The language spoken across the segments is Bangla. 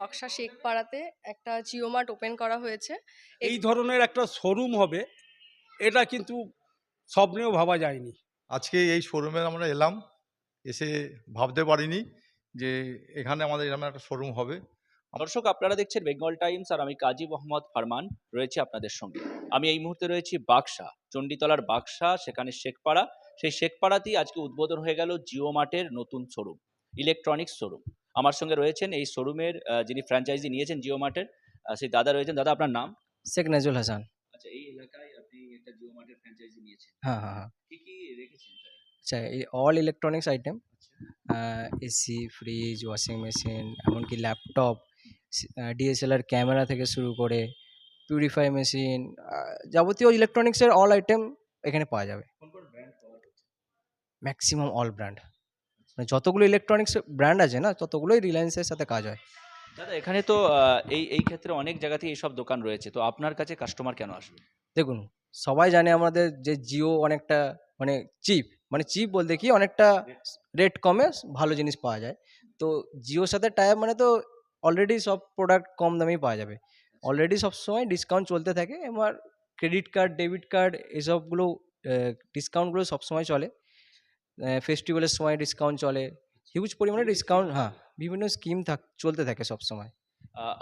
বক্সা শেখপাড়াতে একটা জিও মার্ট ওপেন করা হয়েছে। এই ধরনের একটা শোরুম হবে এটা কিন্তু স্বপ্নেও ভাবা যায়নি। আজকে এই শোরুমে আমরা এলাম এসে ভাবতে পারিনি যে এখানে আমাদের এরকম একটা শোরুম হবে। দর্শক আপনারা দেখছেন বেঙ্গল টাইমস আর আমি কাজী মোহাম্মদ ফারমান রয়েছে আপনাদের সঙ্গে। আমি এই মুহূর্তে রয়েছি বাক্সা চণ্ডীতলার বাক্সা সেখানে শেখপাড়া সেই শেখপাড়াতেই আজকে উদ্বোধন হয়ে গেল জিও মার্টের নতুন শোরুম ইলেকট্রনিক্স শোরুম। আমার সঙ্গে রয়েছেন এই শোরুমের যিনি ফ্র্যাঞ্চাইজি নিয়েছেন জিও মার্টের সেই দাদা রয়েছেন। দাদা আপনার নাম? শেখ নাজুল হাসান। আচ্ছা এই এলাকায় আপনি একটা জিও মার্টের ফ্র্যাঞ্চাইজি নিয়েছেন। হ্যাঁ হ্যাঁ হ্যাঁ। কি কি রেখেছেন আচ্ছা এই all electronics item AC fridge washing machine এমনকি ল্যাপটপ ডিএসএলআর ক্যামেরা থেকে শুরু করে পিউরিফাই মেশিন যাবতীয় ইলেকট্রনিক্সের অল আইটেম এখানে পাওয়া যাবে। ম্যাক্সিমাম অল ব্র্যান্ড মানে যতগুলো ইলেকট্রনিক্স ব্র্যান্ড আছে না ততগুলোই রিলায়েন্সের সাথে কাজ হয়। দাদা এখানে তো এই এই ক্ষেত্রে অনেক জায়গাতেই এইসব দোকান রয়েছে। তো আপনার কাছে কাস্টমার কেন আসবে? দেখুন সবাই জানে আমাদের যে জিও অনেকটা মানে চিপ মানে চিপ বলতে কি অনেকটা রেট কমে ভালো জিনিস পাওয়া যায়। তো জিওর সাথে টাইপ মানে তো অলরেডি সব প্রোডাক্ট কম দামেই পাওয়া যাবে। অলরেডি সবসময় ডিসকাউন্ট চলতে থাকে এবার ক্রেডিট কার্ড ডেবিট কার্ড এসবগুলো ডিসকাউন্টগুলো সবসময় চলে। ফেস্টিভ্যালের সময় ডিসকাউন্ট চলে। হিউজ পরিমাণে ডিসকাউন্ট হ্যাঁ বিভিন্ন স্কিম থাক চলতে থাকে সবসময়।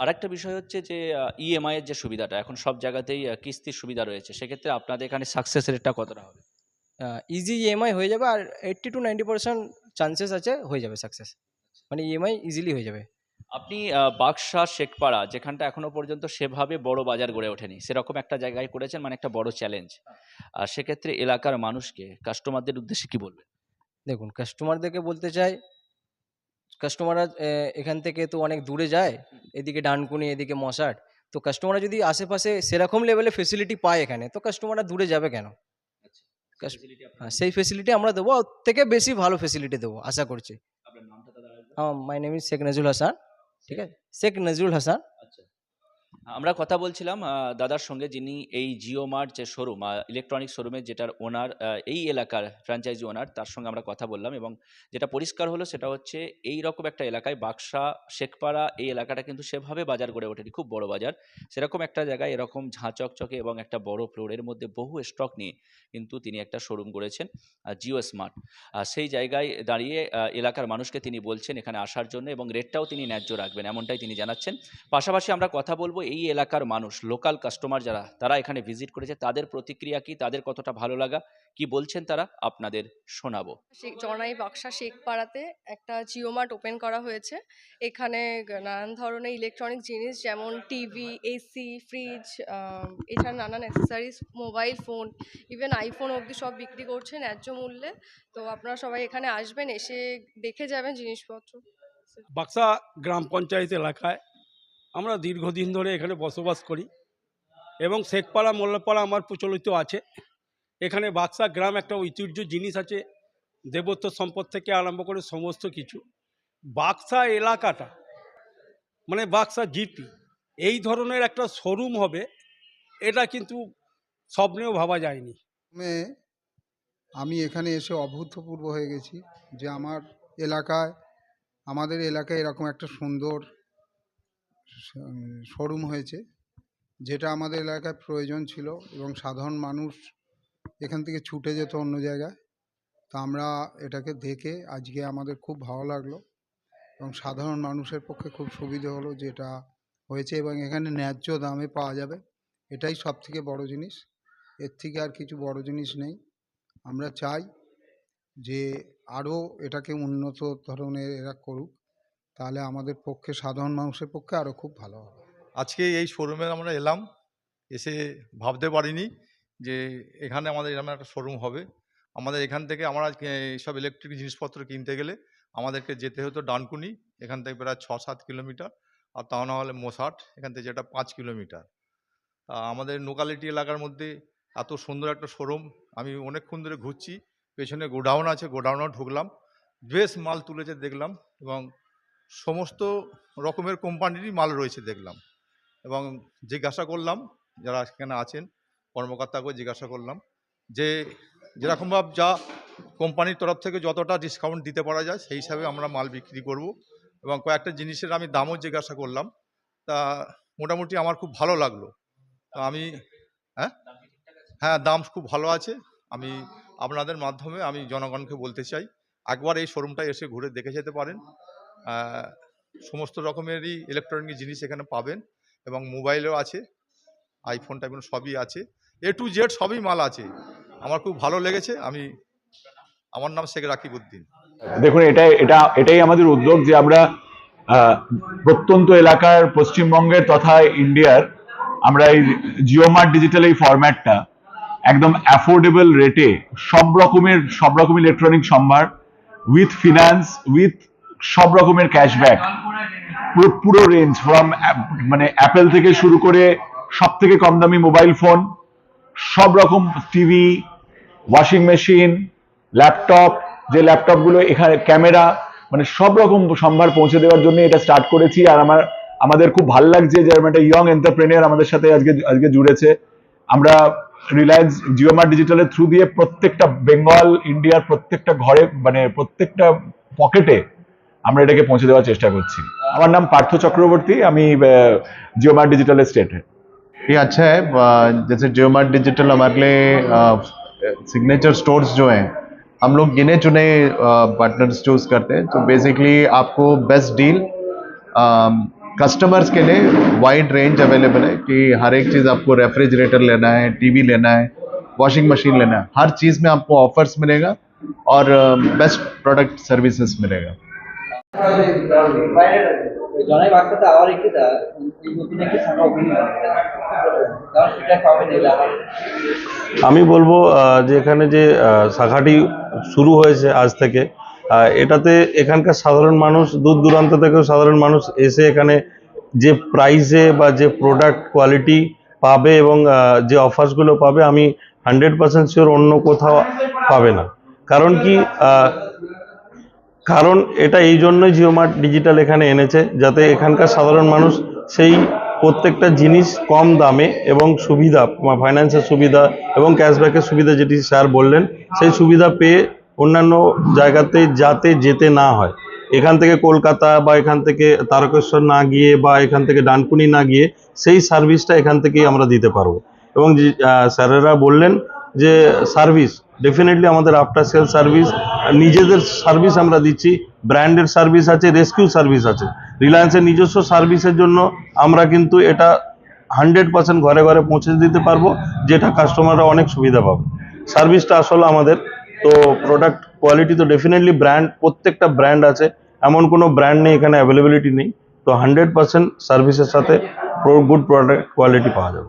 আরেকটা বিষয় হচ্ছে যে ইএমআই এর যে সুবিধাটা এখন সব জায়গাতেই কিস্তির সুবিধা রয়েছে। সেক্ষেত্রে আপনাদের এখানে সাকসেস রেটটা কতটা হবে? ইজি ইএমআই হয়ে যাবে আর eighty two ninety percent chances আছে হয়ে যাবে সাকসেস মানে ইএমআই ইজিলি হয়ে যাবে। আপনি বাক্সা শেখপাড়া যেখানটা এখনও পর্যন্ত সেভাবে বড় বাজার গড়ে ওঠেনি সেরকম একটা জায়গায় করেছেন মানে একটা বড় চ্যালেঞ্জ আর সেক্ষেত্রে এলাকার মানুষকে কাস্টমারদের উদ্দেশ্যে কি বলবেন? দেখুন কাস্টমারদেরকে বলতে চাই কাস্টমাররা এখান থেকে তো অনেক দূরে যায় এদিকে ডানকুনি এদিকে মশাট তো কাস্টমাররা যদি আশেপাশে সেরকম লেভেলে ফেসিলিটি পায় এখানে তো কাস্টমাররা দূরে যাবে কেন? কাস- হ্যাঁ, সেই ফেসিলিটি আমরা দেবো ওর থেকে বেশি ভালো ফেসিলিটি দেবো আশা করছি? হ্যাঁ my name is Sheikh Nazrul Hasan ঠিক আছে? শেখ নজরুল হাসান। আচ্ছা আমরা কথা বলছিলাম দাদার সঙ্গে যিনি এই জিও মার্ট যে শোরুম ইলেকট্রনিক শোরুমের যেটার ওনার এই এলাকার ফ্র্যাঞ্চাইজি ওনার তার সঙ্গে আমরা কথা বললাম এবং যেটা পরিষ্কার হলো সেটা হচ্ছে এই রকম একটা এলাকায় বাক্সা, শেখপাড়া এই এলাকাটা কিন্তু সেভাবে বাজার গড়ে ওঠেনি, খুব বড় বাজার। সেরকম একটা জায়গায় এরকম ঝাঁচকচকে এবং একটা বড় ফ্লোরের মধ্যে বহু স্টক নিয়ে কিন্তু তিনি একটা শোরুম করেছেন জিও স্মার্ট সেই জায়গায় দাঁড়িয়ে এলাকার মানুষকে তিনি বলছেন এখানে আসার জন্য এবং রেটটাও তিনি ন্যায্য রাখবেন, এমনটাই তিনি জানাচ্ছেন। পাশাপাশি আমরা কথা বলব এই এলাকার মানুষ লোকাল কাস্টমার যারা তারা এখানে ভিজিট করেছে তাদের প্রতিক্রিয়া কি? তাদের কতটা ভালো লাগা? কি বলছেন তারা? আপনাদের শোনাবো। শেখ জনাই বক্সা শেখপাড়াতে একটা জিও মার্ট ওপেন করা হয়েছে। এখানে নানান ধরনের ইলেকট্রনিক জিনিস যেমন টিভি এসি ফ্রিজ এছাড়া নানান accessories mobile phone even iPhone অবধি সব বিক্রি করছে ন্যায্য মূল্যে। তো আপনারা সবাই এখানে আসবেন এসে দেখে যাবেন জিনিসপত্র। বাক্সা গ্রাম পঞ্চায়েত এলাকায় আমরা দীর্ঘদিন ধরে এখানে বসবাস করি এবং শেখপাড়া, মোল্লাপাড়া আমার প্রচলিত আছে। এখানে বাক্সা গ্রাম একটা ঐতিহ্য জিনিস আছে, দেবত্ব সম্পদ থেকে আরম্ভ করে সমস্ত কিছু। বাক্সা এলাকাটা মানে বাক্সা জিপি, এই ধরনের একটা শোরুম হবে, এটা কিন্তু স্বপ্নেও ভাবা যায়নি। আমি এখানে এসে অভূতপূর্ব হয়ে গেছি যে আমার এলাকায়, আমাদের এলাকায় এরকম একটা সুন্দর শোরুম হয়েছে, যেটা আমাদের এলাকায় প্রয়োজন ছিল এবং সাধারণ মানুষ এখান থেকে ছুটে যেত অন্য জায়গায়। তা আমরা এটাকে দেখে আজকে আমাদের খুব ভালো লাগল এবং সাধারণ মানুষের পক্ষে খুব সুবিধে হলো যে এটা হয়েছে এবং এখানে ন্যায্য দামে পাওয়া যাবে। এটাই সব থেকে বড় জিনিস। এর থেকে আর কিছু বড় জিনিস নেই। আমরা চাই যে আরও এটাকে উন্নত ধরনের এরা করুক। তাহলে আমাদের পক্ষে, সাধারণ মানুষের পক্ষে আরও খুব ভালো হবে। আজকে এই শোরুমে আমরা এলাম, এসে ভাবতে পারিনি যে এখানে আমাদের এরকম একটা শোরুম হবে। আমাদের এখান থেকে আমরা সব ইলেকট্রিক জিনিসপত্র কিনতে গেলে আমাদেরকে যেতে হতো ডানকুনি, এখান থেকে প্রায় ছ সাত কিলোমিটার, আর তা না হলে মোসাট, এখান থেকে যেটা পাঁচ কিলোমিটার। আমাদের লোকালিটি এলাকার মধ্যে এত সুন্দর একটা শোরুম আমি অনেকক্ষণ ধরে ঘুরছি, পেছনে গোডাউন আছে, গোডাউনেও ঢুকলাম, বেশ মাল তুলেছে, দেখলাম এবং সমস্ত রকমের কোম্পানিরই মাল রয়েছে দেখলাম। এবং জিজ্ঞাসা করলাম, যারা সেখানে আছেন, কর্মকর্তাকেও জিজ্ঞাসা করলাম যে যেরকমভাবে যা কোম্পানির তরফ থেকে যতটা ডিসকাউন্ট দিতে পারা যায়, সেই হিসাবে আমরা মাল বিক্রি করব। এবং কয়েকটা জিনিসের আমি দামও জিজ্ঞাসা করলাম। তা মোটামুটি আমার খুব ভালো লাগল। আমি হ্যাঁ? হ্যাঁ দাম খুব ভালো আছে। আমি আপনাদের মাধ্যমে আমি জনগণকে বলতে চাই, একবার এই শোরুমটা এসে ঘুরে দেখে যেতে পারেন। সমস্ত রকমেরই ইলেকট্রনিক জিনিস এখানে পাবেন এবং মোবাইলও আছে আইফোন টাইফোন সবই আছে এ টু জেড সবই মাল আছে। আমার খুব ভালো লেগেছে, আমি, আমার নাম শেখ রাকিব উদ্দিন। দেখুন এটা এটা, এটাই আমাদের উদ্যোগ যে আমরা প্রত্যন্ত এলাকার পশ্চিমবঙ্গের তথা ইন্ডিয়ার আমরা এই জিওমার্ট ডিজিটাল এই ফরম্যাটটা একদম অ্যাফোর্ডেবল রেটে সব রকমের, সব রকম ইলেকট্রনিক সম্ভার উইথ ফিনান্স উইথ সব রকমের ক্যাশব্যাক পুরো পুরো রেঞ্জ ফ্রম মানে অ্যাপেল থেকে শুরু করে সব থেকে কম দামি মোবাইল ফোন সব রকম টিভি ওয়াশিং মেশিন ল্যাপটপ যে ল্যাপটপগুলো এখানে ক্যামেরা মানে সব রকম সম্ভার পৌঁছে দেওয়ার জন্য এটা স্টার্ট করেছি। আর আমার, আমাদের খুব ভালো লাগছে যে একটা ইয়ং এন্টারপ্রেনিয়ার আমাদের সাথে আজকে আজকে জুড়েছে। আমরা রিলায়েন্স জিওমার্ট ডিজিটালের থ্রু দিয়ে প্রত্যেকটা বেঙ্গল ইন্ডিয়ার প্রত্যেকটা ঘরে মানে প্রত্যেকটা পকেটে আমরা এটাকে পৌঁছে দেওয়ার চেষ্টা করছি আমার নাম পার্থ চক্রবর্তী আমি জিওমার্ট ডিজিটালের স্টেট হেড ये अच्छा है अ, जैसे जियोमार्ट डिजिटल हमारे लिए सिग्नेचर स्टोर्स जो हैं हम लोग गिने चुने पार्टनर्स चूज करते हैं तो बेसिकली आपको बेस्ट डील कस्टमर्स के लिए वाइड रेंज अवेलेबल है कि हर एक चीज़ आपको रेफ्रिजरेटर लेना है टीवी लेना है वॉशिंग मशीन लेना है हर चीज़ में आपको ऑफर्स मिलेगा और बेस्ट प्रोडक्ट सर्विसेज मिलेगा জনাই আবার আমি বলব যে এখানে যে শাখাটি শুরু হয়েছে আজ থেকে এটাতে এখানকার সাধারণ মানুষ, দূর দূরান্ত থেকেও সাধারণ মানুষ এসে এখানে যে প্রাইসে বা যে প্রোডাক্ট কোয়ালিটি পাবে এবং যে অফার্সগুলো পাবে, আমি হান্ড্রেড পার্সেন্ট শিওর অন্য কোথাও পাবে না। কারণ কি কারণ এটা এই জন্যই জিওমার্ট ডিজিটাল এখানে এনেছে, যাতে এখানকার সাধারণ মানুষ সেই প্রত্যেকটা জিনিস কম দামে এবং সুবিধা ফাইন্যান্সের সুবিধা এবং ক্যাশব্যাকের সুবিধা যেটি স্যার বললেন, সেই সুবিধা পেয়ে অন্যান্য জায়গাতে যাতে যেতে না হয়। এখান থেকে কলকাতা বা এখান থেকে তারকেশ্বর না গিয়ে বা এখান থেকে ডানকুনি না গিয়ে সেই সার্ভিসটা এখান থেকেই আমরা দিতে পারব। এবং স্যারেরা বললেন যে সার্ভিস ডেফিনেটলি আমাদের আফটার সেল সার্ভিস নিজেদের সার্ভিস আমরা দিচ্ছি ব্র্যান্ডের সার্ভিস আছে রেস্কিউ সার্ভিস আছে। রিলায়েন্সের নিজস্ব সার্ভিসের জন্য আমরা কিন্তু এটা হান্ড্রেড পার্সেন্ট ঘরে ঘরে পৌঁছে দিতে পারব, যেটা কাস্টমাররা অনেক সুবিধা পাবে। সার্ভিসটা আসলে আমাদের, তো প্রোডাক্ট কোয়ালিটি তো ডেফিনেটলি ব্র্যান্ড প্রত্যেকটা ব্র্যান্ড আছে। এমন কোনো ব্র্যান্ড নেই, এখানে অ্যাভেলেবিলিটি নেই। তো হান্ড্রেড পার্সেন্ট সার্ভিসের সাথে গুড প্রোডাক্ট কোয়ালিটি পাওয়া যাবে।